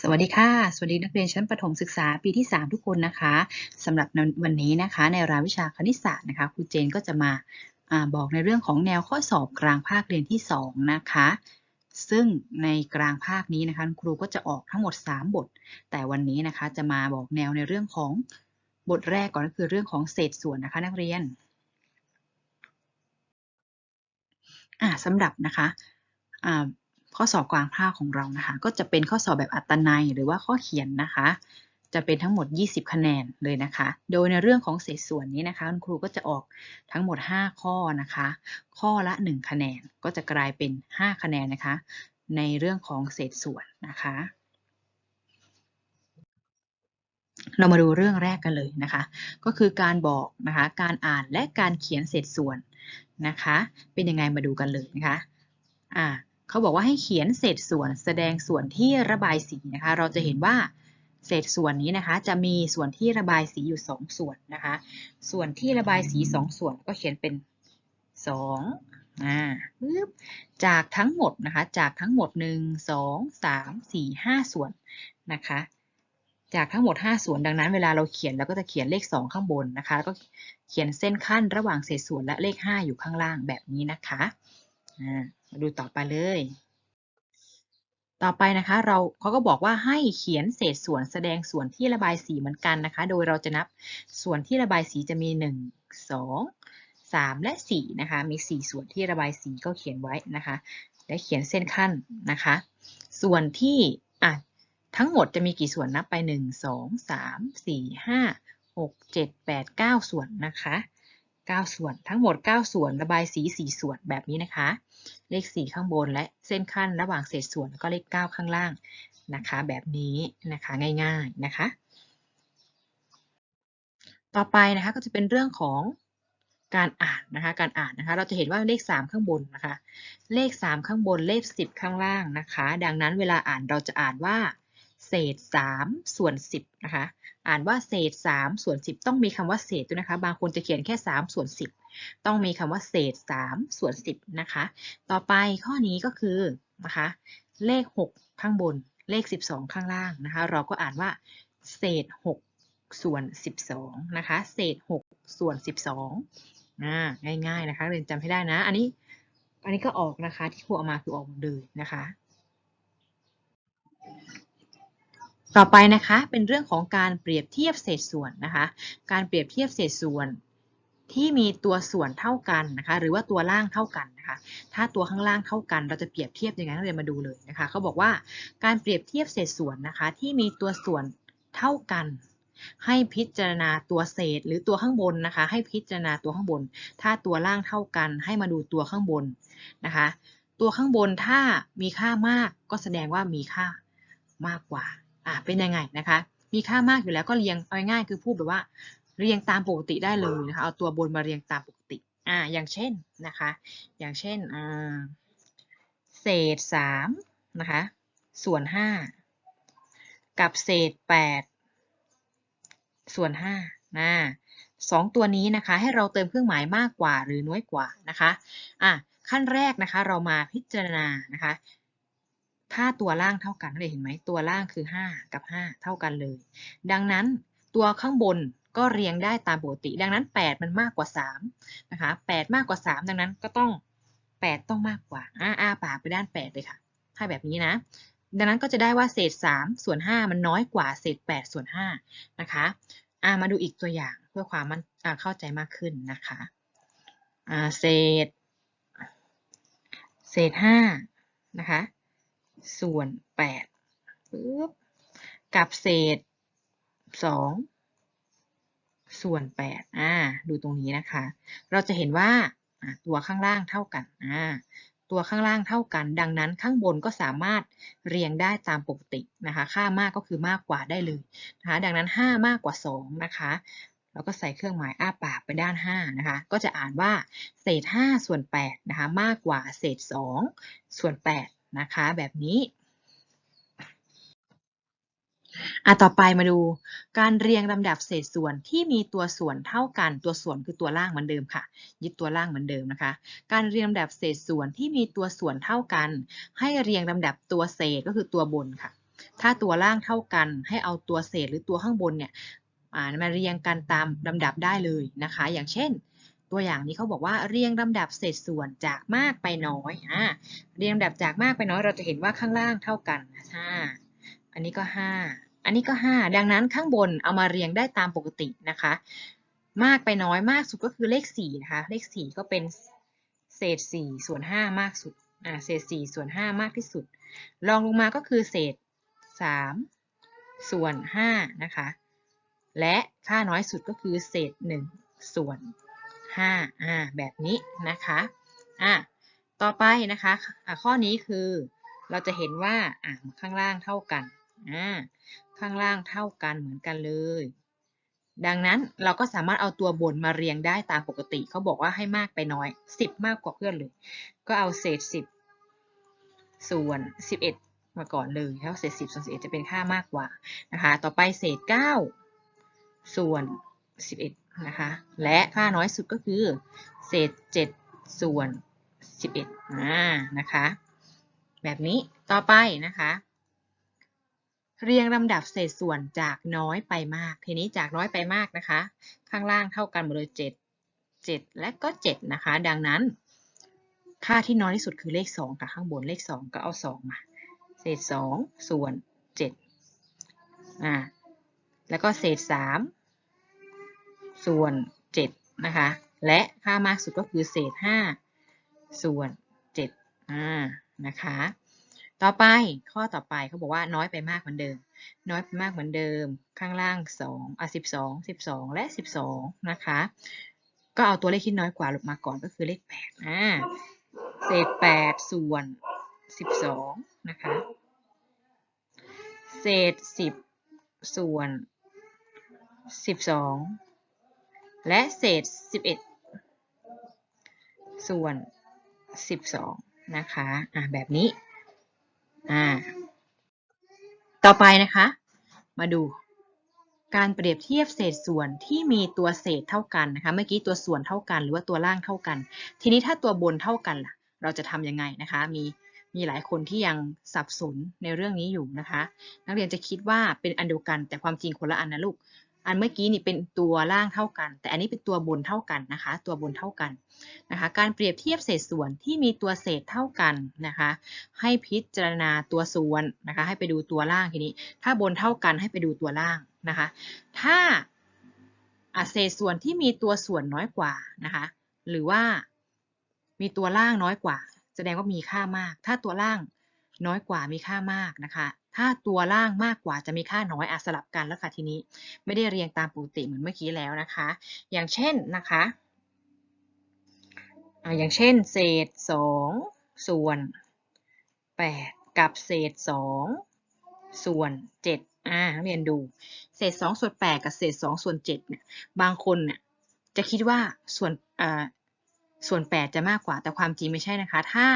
สวัสดีค่ะ สวัสดีนักเรียนชั้นประถมศึกษาปีที่ 3 ทุกคนนะคะสำหรับวันนี้นะคะ ในรายวิชาคณิตศาสตร์นะคะครูเจนก็จะมาอาบอกในเรื่องของแนวข้อสอบกลางภาคเรียนที่ 2 นะคะ ซึ่งในกลางภาคนี้นะคะคุณครูก็จะออกทั้งหมด 3 บท แต่วันนี้นะคะจะมาบอกแนวในเรื่องของบทแรกก่อนก็คือเรื่องของเศษส่วนนะคะนักเรียนอ่าสำหรับนะคะอ่า ข้อสอบกลางภาคของเรานะคะ ก็จะเป็นข้อสอบแบบอัตนัยหรือว่าข้อเขียนนะคะ จะเป็นทั้งหมด 20 คะแนนเลยนะคะ โดยในเรื่องของเศษส่วนนี้นะคะคุณครูก็จะออกทั้งหมด 5 ข้อนะคะ ข้อละ 1 คะแนนก็จะกลายเป็น 5 คะแนนนะคะ ในเรื่องของเศษส่วนนะคะเรามาดูเรื่องแรกกันเลยนะคะ ก็คือการบอกนะคะ การอ่านและการเขียนเศษส่วนนะคะ เป็นยังไงมาดูกันเลยนะคะ อ่า เขาบอกว่าให้เขียนเศษส่วนแสดงส่วนที่ระบายสีนะคะ เราจะเห็นว่าเศษส่วนนี้นะคะ จะมีส่วนที่ระบายสีอยู่ 2 ส่วนนะคะ ส่วนที่ระบายสี 2 ส่วนก็เขียนเป็น2อ่าปึ๊บจากทั้งหมดนะคะ จากทั้งหมด 1 2 3 4 5 ส่วนนะคะ จากทั้งหมด 5 ส่วนดังนั้นเวลาเราเขียนเราก็จะเขียนเลข 2 ข้างบนนะคะแล้วก็เขียนเส้นขั้นระหว่างเศษส่วนและเลข 5 อยู่ข้างล่างแบบนี้นะคะอ่า มาดูต่อไปเลย ต่อไปนะคะเราเขาก็บอกว่าให้เขียนเศษส่วนแสดงส่วนที่ระบายสีเหมือนกันนะคะ โดยเราจะนับส่วนที่ระบายสีจะมี 1 2 3 และ4นะคะ มี 4 ส่วนที่ระบายสีก็เขียนไว้นะคะ และเขียนเส้นขั้นนะคะ ส่วนที่อะทั้งหมดจะมีกี่ส่วนนับไป 1 2 3 4 5 6 7 8 9 ส่วนนะคะ 9 ส่วน ทั้งหมด 9 ส่วน ระบายสี 4 ส่วนแบบนี้นะคะ เลข 4 ข้างบนและเส้นขั้นระหว่างเศษส่วนแล้วก็เลข 9 ข้างล่างนะคะ แบบนี้นะคะง่าย ๆนะคะ ต่อไปนะคะก็จะเป็นเรื่องของการอ่านนะคะ การอ่านนะคะ เราจะเห็นว่าเลข 3 ข้างบนนะคะ เลข 3 ข้างบนเลข 10 ข้างล่างนะคะ ดังนั้นเวลาอ่านเราจะอ่านว่า เศษ 3 ส่วน 10 นะคะ อ่านว่าเศษ3ส่วน10 ต้องมีคำว่าเศษด้วยนะคะ บางคนจะเขียนแค่3ส่วน10 ต้องมีคำว่าเศษ3ส่วน10นะคะ ต่อไปข้อนี้ก็คือนะคะเลข 6 ข้างบนเลข 12 ข้างล่างนะคะ เราก็อ่านว่าเศษ 6 ส่วน 12 นะคะ เศษ 6 ส่วน 12อ่าง่าย ๆ นะคะ เรียนจำให้ได้นะ อันนี้ อันนี้ก็ออกนะคะ ที่ครูเอามาคือออกหมดเลยนะคะ ต่อไปนะคะเป็นเรื่องของการเปรียบเทียบเศษส่วนนะคะ การเปรียบเทียบเศษส่วนที่มีตัวส่วนเท่ากันนะคะหรือว่าตัวล่างเท่ากันนะคะถ้าตัวข้างล่างเท่ากัน เราจะเปรียบเทียบยังไงนักเรียนมาดูเลยนะคะเขาบอกว่าการเปรียบเทียบเศษส่วนนะคะที่มีตัวส่วนเท่ากัน ให้พิจารณาตัวเศษหรือตัวข้างบนนะคะ ให้พิจารณาตัวข้างบน ถ้าตัวล่างเท่ากัน ให้มาดูตัวข้างบนนะคะ ตัวข้างบนถ้ามีค่ามากก็แสดงว่ามีค่ามากกว่า อ่าเป็นยังไงนะคะ มีค่ามากอยู่แล้วก็เรียงเอาง่ายคือพูดแบบว่า เรียงตามปกติได้เลยนะคะเอาตัวบนมาเรียงตามปกติอ่าอย่างเช่นนะคะ อย่างเช่นอ่าเศษสามนะคะส่วนห้ากับเศษแปดส่วนห้านะสองตัวนี้นะคะให้เราเติมเครื่องหมายมากกว่าหรือน้อยกว่านะคะอะขั้นแรกนะคะเรามาพิจารณานะคะ ถ้าตัวล่างเท่ากันเลยเห็นไหมตัวล่างคือ 5 กับ 5 เท่ากันเลย ดังนั้นตัวข้างบนก็เรียงได้ตามปกติ ดังนั้น 8 มันมากกว่า3นะคะ8มากกว่า 3 ดังนั้นก็ต้อง 8 ต้องมากกว่าอ้าอ้าปากไปด้าน 8 เลยค่ะ ถ้าแบบนี้นะ ดังนั้นก็จะได้ว่าเศษ 3 ส่วน 5 มันน้อยกว่าเศษ 8 ส่วน5นะคะอ่ามาดูอีกตัวอย่างเพื่อความมันเข้าใจมากขึ้นนะคะอ่าเศษ เศษ 5 นะคะ ส่วน8ปึ๊บกับเศษ2ส่วน8อ่า ดูตรงนี้นะคะ เราจะเห็นว่าตัวข้างล่างเท่ากันอ่าตัวข้างล่างเท่ากัน ดังนั้นข้างบนก็สามารถเรียงได้ตามปกตินะคะ ค่ามากก็คือมากกว่าได้เลยนะคะ ดังนั้น 5 มากกว่า 2 นะคะเราก็ใส่เครื่องหมายอ้าปากไปด้าน 5 นะคะ ก็จะอ่านว่าเศษ 5 ส่วน8นะคะ มากกว่าเศษ 2 ส่วน 8 นะคะแบบนี้อะต่อไปมาดูการเรียงลำดับเศษส่วนที่มีตัวส่วนเท่ากันตัวส่วนคือตัวล่างเหมือนเดิมค่ะ ยึดตัวล่างเหมือนเดิมนะคะ การเรียงลำดับเศษส่วนที่มีตัวส่วนเท่ากัน ให้เรียงลำดับตัวเศษก็คือตัวบนค่ะ ถ้าตัวล่างเท่ากัน ให้เอาตัวเศษหรือตัวข้างบนเนี่ยมาเรียงกันตามลำดับได้เลยนะคะ อย่างเช่น ตัวอย่างนี้เขาบอกว่าเรียงลำดับเศษส่วนจากมากไปน้อยอ่าเรียงลำดับจากมากไปน้อยเราจะเห็นว่าข้างล่างเท่ากันห้าอันนี้ก็ห้าอันนี้ก็ห้าดังนั้นข้างบนเอามาเรียงได้ตามปกตินะคะ มากไปน้อยมากสุดก็คือเลขสี่นะคะ เลขสี่ก็เป็นเศษสี่ส่วนห้ามากสุดอ่าเศษสี่ส่วนห้ามากที่สุดรองลงมาก็คือเศษสามส่วนห้านะคะ และค่าน้อยสุดก็คือเศษหนึ่งส่วน ห้าอ่าแบบนี้นะคะอ่าต่อไปนะคะอ่าข้อนี้คือเราจะเห็นว่าอ่าข้างล่างเท่ากันอ่าข้างล่างเท่ากันเหมือนกันเลย ดังนั้นเราก็สามารถเอาตัวบนมาเรียงได้ตามปกติเขาบอกว่าให้มากไปน้อย 10 มากกว่าเพื่อนเลย ก็เอาเศษ 10 ส่วน 11 มาก่อนเลยแล้วเศษ 10ส่วน11 จะเป็นค่ามากกว่านะคะต่อไปเศษ 9 ส่วน 11 นะคะ และค่าน้อยสุดก็คือ เศษ 7 ส่วน 11อ่านะคะ แบบนี้ต่อไปนะคะ เรียงลำดับเศษส่วนจากน้อยไปมาก ทีนี้จากน้อยไปมากนะคะ ข้างล่างเท่ากันหมดเลย7 7 และก็ 7 นะคะ ดังนั้น ค่าที่น้อยที่สุดคือเลข 2 กับข้างบนเลข 2 ก็เอา 2 มา เศษ 2 ส่วน7อ่าแล้วก็เศษ 3 ส่วน7นะคะ และค่ามากสุดก็คือเศษ 5 ส่วน7อ่านะคะ ต่อไปข้อต่อไปเขาบอกว่าน้อยไปมากเหมือนเดิม น้อยไปมากเหมือนเดิม ข้างล่าง2อะ12 12 และ 12 นะคะ ก็เอาตัวเลขที่น้อยกว่าลงมาก่อนก็คือเลข8อ่าเศษ 8 ส่วน 12 นะคะ เศษ 10 ส่วน 12 และเศษ 11 ส่วน 12 นะคะอ่าแบบนี้อ่าต่อไปนะคะ มาดูการเปรียบเทียบเศษส่วนที่มีตัวเศษเท่ากันนะคะ เมื่อกี้ตัวส่วนเท่ากัน หรือว่าตัวล่างเท่ากัน ทีนี้ถ้าตัวบนเท่ากันล่ะ เราจะทำยังไงนะคะ มีมีหลายคนที่ยังสับสนในเรื่องนี้อยู่นะคะ นักเรียนจะคิดว่าเป็นอันเดียวกันแต่ความจริงคนละอันนะลูก อันเมื่อกี้นี่เป็นตัวล่างเท่ากัน แต่อันนี้เป็นตัวบนเท่ากันนะคะ ตัวบนเท่ากันนะคะ การเปรียบเทียบเศษส่วนที่มีตัวเศษเท่ากันนะคะ ให้พิจารณาตัวส่วนนะคะ ให้ไปดูตัวล่างทีนี้ ถ้าบนเท่ากันให้ไปดูตัวล่างนะคะ ถ้าเศษส่วนที่มีตัวส่วนน้อยกว่านะคะ หรือว่ามีตัวล่างน้อยกว่า แสดงว่ามีค่ามาก ถ้าตัวล่าง น้อยกว่ามีค่ามากนะคะ ถ้าตัวล่างมากกว่าจะมีค่าน้อยอะสลับกันแล้วค่ะทีนี้ไม่ได้เรียงตามปกติเหมือนเมื่อกี้แล้วนะคะ อย่างเช่นนะคะอย่างเช่น เศษ 2 ส่วน 8 กับเศษ 2 ส่วน 7อ่าเรียนดู เศษ 2 ส่วน 8 กับเศษ 2 ส่วน 7 เนี่ย บางคนเนี่ยจะคิดว่าส่วนอ่าส่วน 8 จะมากกว่าแต่ความจริงไม่ใช่นะคะ ถ้า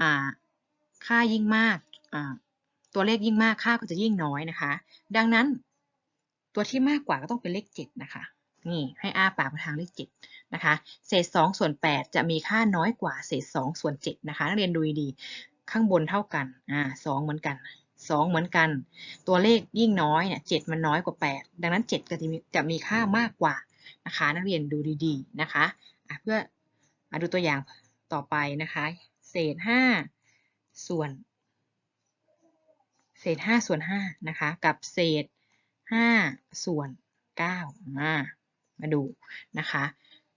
อ่า ค่ายิ่งมาก ตัวเลขยิ่งมากค่าก็จะยิ่งน้อยนะคะ ดังนั้น ตัวที่มากกว่าก็ต้องเป็นเลข 7 นะคะ นี่ให้อ้าปากไปทางเลข 7 นะคะ เศษ 2 ส่วน 8 จะมีค่าน้อยกว่าเศษ 2 ส่วน 7 นะคะนักเรียนดูดี ข้างบนเท่ากัน อ่า2เหมือนกัน 2 เหมือนกัน ตัวเลขยิ่งน้อยเนี่ย7มันน้อยกว่า 8 ดังนั้น 7 ก็จะมีจะมีค่ามากกว่านะคะ นักเรียนดูดีๆนะคะะเพื่อมาดูตัวอย่างต่อไปนะคะ เศษ 5 ส่วน เศษ5ส่วน5นะคะ กับเศษ5ส่วน9มามาดูนะคะ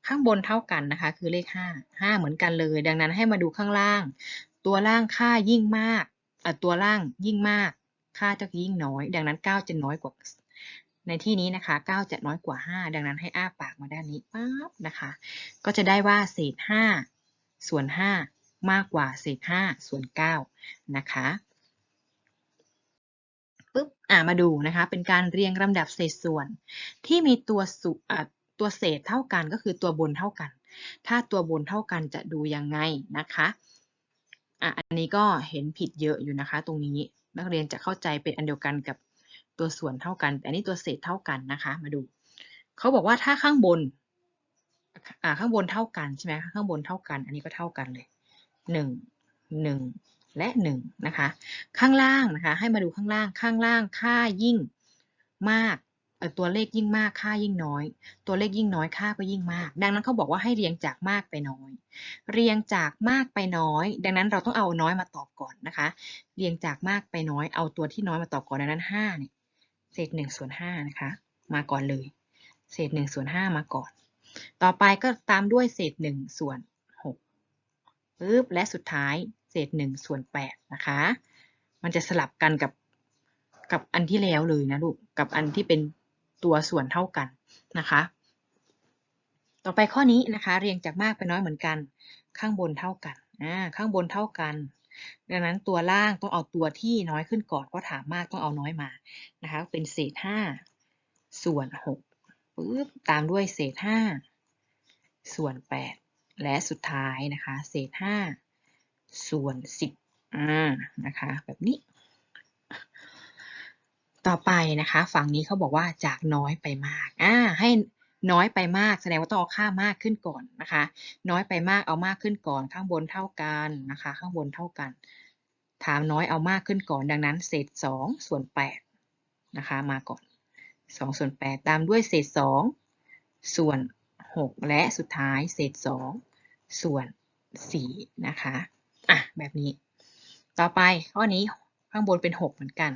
ข้างบนเท่ากันนะคะ คือเลข5 5เหมือนกันเลย ดังนั้นให้มาดูข้างล่าง ตัวล่างค่ายิ่งมากตัวล่างยิ่งมาก ค่าจะยิ่งน้อย ดังนั้น 9 จะน้อยกว่า ในที่นี้นะคะ 9 จะน้อยกว่า 5 ดังนั้นให้อ้าปากมาด้านนี้ปั๊บนะคะ ก็จะได้ว่าเศษ 5 ส่วน5 มากกว่าเศษ5ส่วน9นะคะปึ๊บอ่ามาดูนะคะเป็นการเรียงลำดับเศษส่วน ที่มีตัวสุอ่าตัวเศษเท่ากันก็คือตัวบนเท่ากัน ถ้าตัวบนเท่ากันจะดูยังไงนะคะอะอันนี้ก็เห็นผิดเยอะอยู่นะคะ ตรงนี้นักเรียนจะเข้าใจเป็นอันเดียวกันกับตัวส่วนเท่ากันแต่อันนี้ตัวเศษเท่ากันนะคะ มาดูเขาบอกว่าถ้าข้างบนอ่าข้างบนเท่ากันใช่ไหมข้างบนเท่ากัน อันนี้ก็เท่ากันเลย หนึ่งหนึ่งและหนึ่งนะคะ ข้างล่างนะคะให้มาดูข้างล่างข้างล่างค่ายิ่งมากตัวเลขยิ่งมากค่ายิ่งน้อย ตัวเลขยิ่งน้อยค่าก็ยิ่งมาก ดังนั้นเขาบอกว่าให้เรียงจากมากไปน้อย เรียงจากมากไปน้อย ดังนั้นเราต้องเอาน้อยมาตอบก่อนนะคะ เรียงจากมากไปน้อยเอาตัวที่น้อยมาตอบก่อนดังนั้นห้าเนี่ยเศษหนึ่งส่วนห้านะคะ มาก่อนเลย เศษหนึ่งส่วนห้ามาก่อน ต่อไปก็ตามด้วยเศษหนึ่งส่วน ปึ๊บและสุดท้ายเศษหนึ่งส่วนแปดนะคะ มันจะสลับกันกับกับอันที่แล้วเลยนะลูก กับอันที่เป็นตัวส่วนเท่ากันนะคะ ต่อไปข้อนี้นะคะ เรียงจากมากไปน้อยเหมือนกัน ข้างบนเท่ากัน อ่า ข้างบนเท่ากัน ดังนั้นตัวล่างต้องเอาตัวที่น้อยขึ้นก่อนเพราะถามมากต้องเอาน้อยมา นะคะ เป็นเศษห้าส่วนหกปึ๊บ ตามด้วยเศษห้าส่วนแปด และสุดท้ายนะคะ เศษห้าส่วนสิบอ่านะคะ แบบนี้ ต่อไปนะคะ ฝั่งนี้เขาบอกว่าจากน้อยไปมากอ่าให้น้อยไปมากแสดงว่าต้องเอาค่ามากขึ้นก่อนนะคะ น้อยไปมากเอามากขึ้นก่อน ข้างบนเท่ากันนะคะ ข้างบนเท่ากัน ถามน้อยเอามากขึ้นก่อน ดังนั้น เศษสองส่วนแปดนะคะ มาก่อนสองส่วนแปดตามด้วยเศษสองส่วน หกและสุดท้ายเศษสองส่วนสี่นะคะ อะ แบบนี้ ต่อไปข้อนี้ข้างบนเป็นหกเหมือนกัน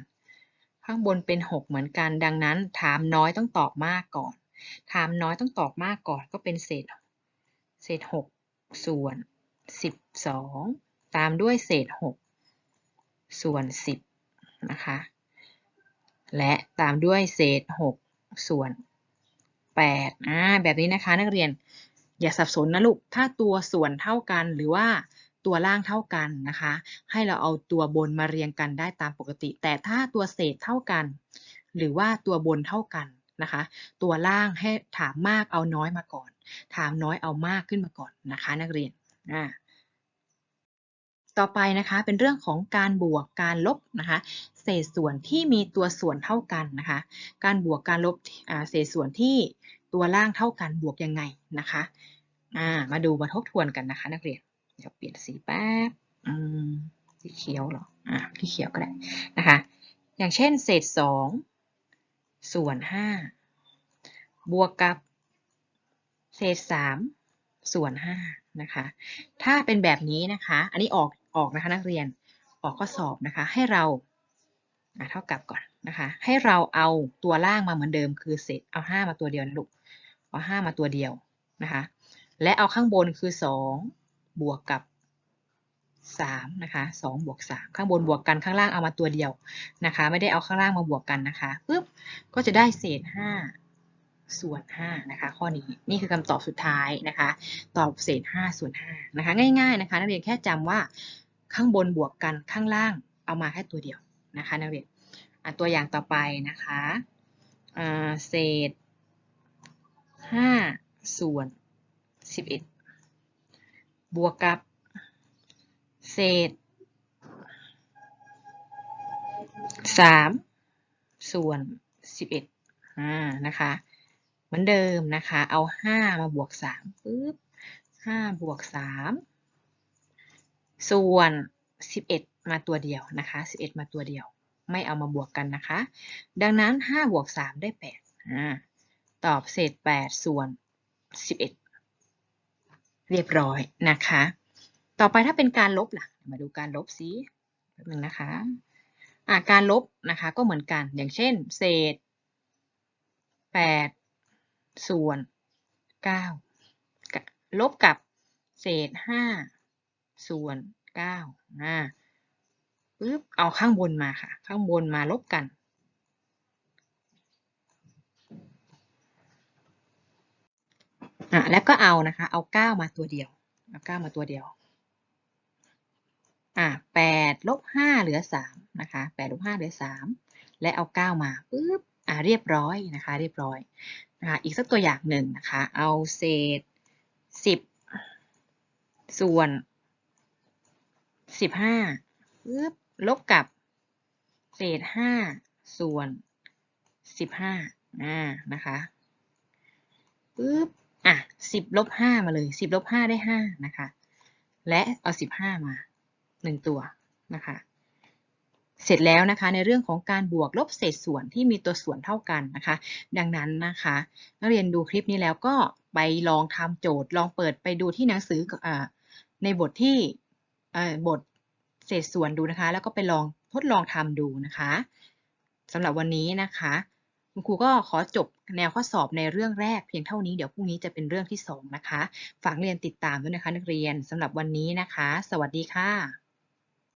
ข้างบนเป็นหกเหมือนกัน ดังนั้นถามน้อยต้องตอบมากก่อน ถามน้อยต้องตอบมากก่อนก็เป็นเศษ เศษหกส่วนสิบสองตามด้วยเศษหกส่วนสิบนะคะ และตามด้วยเศษหกส่วน แปดอ่าแบบนี้นะคะนักเรียนอย่าสับสนนะลูก ถ้าตัวส่วนเท่ากันหรือว่าตัวล่างเท่ากันนะคะ ให้เราเอาตัวบนมาเรียงกันได้ตามปกติ แต่ถ้าตัวเศษเท่ากัน หรือว่าตัวบนเท่ากันนะคะ ตัวล่างให้ถามมากเอาน้อยมาก่อน ถามน้อยเอามากขึ้นมาก่อนนะคะ นักเรียนอ่า ต่อไปนะคะเป็นเรื่องของการบวกการลบนะคะเศษส่วนที่มีตัวส่วนเท่ากันนะคะการบวกการลบเศษส่วนที่ตัวล่างเท่ากันบวกยังไงนะคะามาดูมาทบทวนกันนะคะ นักเรียนเดี๋ยวเปลี่ยนสีแป๊บสีเขียวเหรออ่าที่เขียวก็ได้นะคะอย่างเช่นเศษสองส่วนห้าบวกกับเศษสามส่วนห้านะคะ ถ้าเป็นแบบนี้นะคะ อันนี้ออก ออกนะคะนักเรียนออกข้อสอบนะคะ ให้เราเท่ากับก่อนนะคะ ให้เราเอาตัวล่างมาเหมือนเดิมคือเศษเอาห้ามาตัวเดียวนะลูกเอาห้ามาตัวเดียวนะคะ และเอาข้างบนคือสองบวกกับสามนะคะสองบวกสามข้างบนบวกกันข้างล่างเอามาตัวเดียวนะคะ ไม่ได้เอาข้างล่างมาบวกกันนะคะปึ๊บก็จะได้เศษห้าส่วนห้านะคะข้อนี้นี่คือคำตอบสุดท้ายนะคะ ตอบเศษห้าส่วนห้านะคะง่ายๆนะคะนักเรียนแค่จำว่า ข้างบนบวกกันข้างล่างเอามาแค่ตัวเดียวนะคะนักเรียนตัวอย่างต่อไปนะคะเศษห้าส่วนสิบเอ็ดบวกกับ เศษสามส่วนสิบเอ็ดอ่านะคะเหมือนเดิมนะคะ เอาห้ามาบวกสามปึ๊บห้าบวกสาม ส่วนสิบเอ็ดมาตัวเดียวนะคะสิบเอ็ดมาตัวเดียว ไม่เอามาบวกกันนะคะ ดังนั้นห้าบวกสามได้แปดอ่าตอบเศษแปดส่วนสิบเรียบร้อยนะคะ ต่อไปถ้าเป็นการลบล่ะ มาดูการลบสิแป๊บนึงนะคะอ่าการลบนะคะก็เหมือนกัน อย่างเช่น เศษแปดส่วนเก้าลบกับเศษห้า ส่วนเก้าอ่าปึ๊บเอาข้างบนมาค่ะ ข้างบนมาลบกัน อะแล้วก็เอานะคะ เอาเก้ามาตัวเดียวเอาเก้ามาตัวเดียว อะแปดลบห้าเหลือสามนะคะแปดลบห้าเหลือสามและเอาเก้ามาปึ๊บอะเรียบร้อยนะคะ เรียบร้อยนะคะอีกสักตัวอย่างหนึ่งนะคะ เอาเศษสิบส่วน สิบห้าปึ๊บลบกับ เศษห้าส่วนสิบห้าอ่านะคะปึ๊บอะสิบลบห้ามาเลยสิบลบห้าได้ห้านะคะ และเอาสิบห้ามาหนึ่งตัวนะคะ เสร็จแล้วนะคะในเรื่องของการบวกลบเศษส่วนที่มีตัวส่วนเท่ากันนะคะ ดังนั้นนะคะนักเรียนดูคลิปนี้แล้วก็ไปลองทำโจทย์ลองเปิดไปดูที่หนังสืออ่าในบทที่เอ่อ บทเศษส่วนดูนะคะ แล้วก็ไปลองทดลองทำดูนะคะสำหรับวันนี้นะคะ คุณครูก็ขอจบแนวข้อสอบในเรื่องแรกเพียงเท่านี้เดี๋ยวพรุ่งนี้จะเป็นเรื่องที่สองนะคะ ฝากเรียนติดตามด้วยนะคะนักเรียนสำหรับวันนี้นะคะ สวัสดีค่ะ